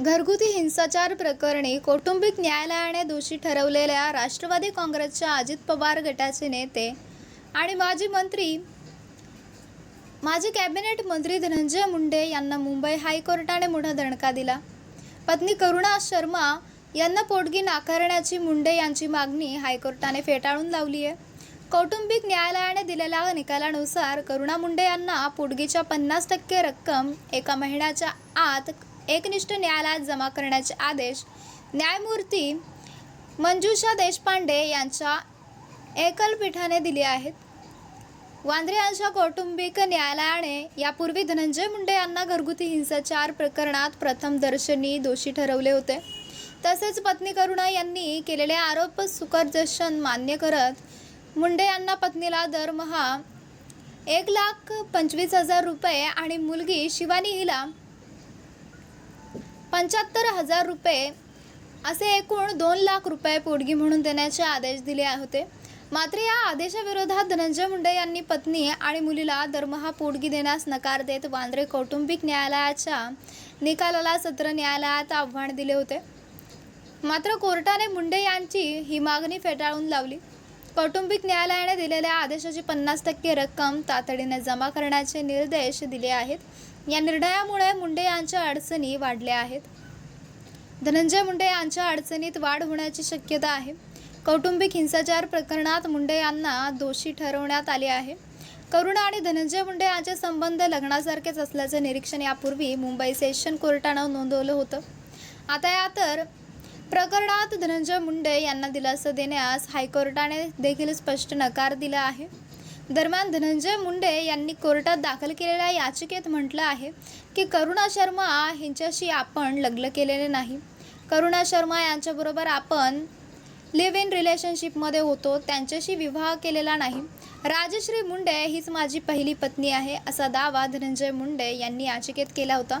घरगुती हिंसाचार प्रकरणी कौटुंबिक न्यायालयाने दोषी ठरवलेल्या राष्ट्रवादी काँग्रेसच्या अजित पवार गटाचे नेते आणि माजी मंत्री माजी कॅबिनेट मंत्री धनंजय मुंडे यांना मुंबई हायकोर्टाने मोठा दणका दिला. पत्नी करुणा शर्मा यांना पोटगी नाकारण्याची मुंडे यांची मागणी हायकोर्टाने फेटाळून लावली आहे. कौटुंबिक न्यायालयाने दिलेल्या निकालानुसार करुणा मुंडे यांना पोटगीच्या पन्नास टक्के रक्कम एका महिन्याच्या आत एकनिष्ठ न्यायालयात जमा करण्याचे आदेश न्यायमूर्ती मंजुषा देशपांडे यांच्या एकलपीठाने दिले आहेत. वांद्रे यांच्या कौटुंबिक न्यायालयाने यापूर्वी धनंजय मुंडे यांना घरगुती हिंसाचार प्रकरणात प्रथम दर्शनी दोषी ठरवले होते. तसेच पत्नी करुणा यांनी केलेले आरोप सुकरदर्शन मान्य करत मुंडे यांना पत्नीला दरमहा एक लाख पंचवीस हजार रुपये आणि मुलगी शिवानी हिला पंच्याहत्तर हजार रुपये असे एकूण दोन लाख रुपये पोटगी म्हणून देण्याचे आदेश दिले होते. मात्र या आदेशाविरोधात धनंजय मुंडे यांनी पत्नी आणि मुलीला दरमहा पोटगी देण्यास नकार देत वांद्रे कौटुंबिक न्यायालयाच्या निकालाला सत्र न्यायालयात आव्हान दिले होते. मात्र कोर्टाने मुंडे यांची ही मागणी फेटाळून लावली. कौटुंबिक न्यायालयाने दिलेल्या आदेशाची पन्नास टक्के रक्कम तातडीने जमा करण्याचे निर्देश दिले आहेत. या निर्णयामुळे मुंडे यांच्या अडचणी वाढल्या आहेत. धनंजय मुंडे यांच्या अडचणीत वाढ होण्याची शक्यता आहे. कौटुंबिक हिंसाचार प्रकरणात मुंडे यांना दोषी ठरवण्यात आले आहे. करुणा आणि धनंजय मुंडे यांचे संबंध लग्नासारखेच असल्याचे निरीक्षण यापूर्वी मुंबई सेशन कोर्टानं नोंदवलं होतं. आता या तर प्रकरणात धनंजय मुंडे यांना दिलासा देण्यास हायकोर्टाने देखील स्पष्ट नकार दिला आहे. दरम्यान धनंजय मुंडे यांनी कोर्टात दाखल केलेल्या याचिकेत म्हटलं आहे की करुणा शर्मा यांच्याशी आपण लग्न केलेले नाही. करुणा शर्मा यांच्याबरोबर आपण लिव्ह इन रिलेशनशिपमध्ये होतो त्यांच्याशी विवाह केलेला नाही. राजश्री मुंडे हीच माझी पहिली पत्नी आहे असा दावा धनंजय मुंडे यांनी याचिकेत केला होता.